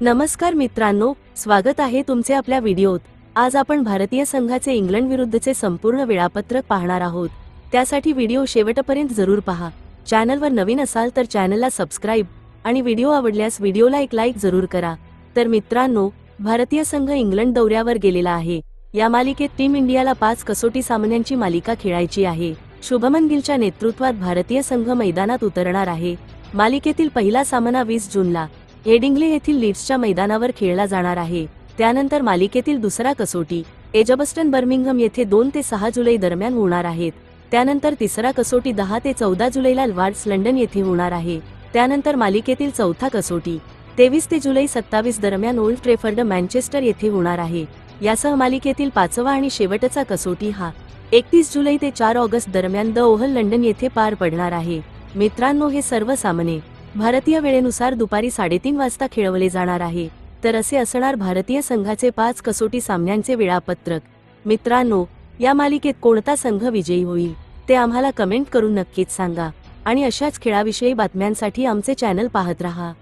नमस्कार मित्रांनो स्वागत आहे तुमचे आपल्या व्हिडिओत. आज आपण भारतीय संघाचे इंग्लंड विरुद्धचे संपूर्ण वेळापत्रक पाहणार आहोत. त्यासाठी व्हिडिओ शेवटपर्यंत जरूर पहा. चॅनलवर नवीन असाल तर चॅनलला सबस्क्राईब आणि व्हिडिओ आवडल्यास व्हिडिओला एक लाईक जरूर करा. तर मित्रांनो भारतीय संघ इंग्लंड दौऱ्यावर गेलेला आहे. या मालिकेत टीम इंडियाला पाच कसोटी सामन्यांची मालिका खेळायची आहे. शुभमन गिलच्या नेतृत्वात भारतीय संघ मैदानात उतरणार आहे. मालिकेतील पहिला सामना वीस जूनला. हेडिंग्ले येथील लीड्सच्या मैदानावर खेळला जाणार आहे. त्यानंतर मालिकेतील दुसरा कसोटी एजबस्टन बर्मिंगहम येथे दोन ते सहा जुलै दरम्यान होणार आहेत. त्यानंतर तिसरा कसोटी दहा ते चौदा जुलैला वार्ड्स लंडन येथे होणार आहे. त्यानंतर मालिकेतील चौथा कसोटी तेवीस ते जुलै सत्तावीस दरम्यान ओल्ड ट्रेफर्ड मँचेस्टर येथे होणार आहे. यासह मालिकेतील पाचवा आणि शेवटचा कसोटी हा एकतीस जुलै ते चार ऑगस्ट दरम्यान द ओहल लंडन येथे पार पडणार आहे. मित्रांनो हे सर्व सामने भारतीय वेळेनुसार दुपारी साडेतीन वाजता खेळवले जाणार आहे. तर असे असणार भारतीय संघाचे पाच कसोटी सामन्यांचे वेळापत्रक. मित्रांनो या मालिकेत कोणता संघ विजयी होईल ते आम्हाला कमेंट करून नक्कीच सांगा. आणि अशाच खेळाविषयी बातम्यांसाठी आमचे चॅनल पाहत रहा.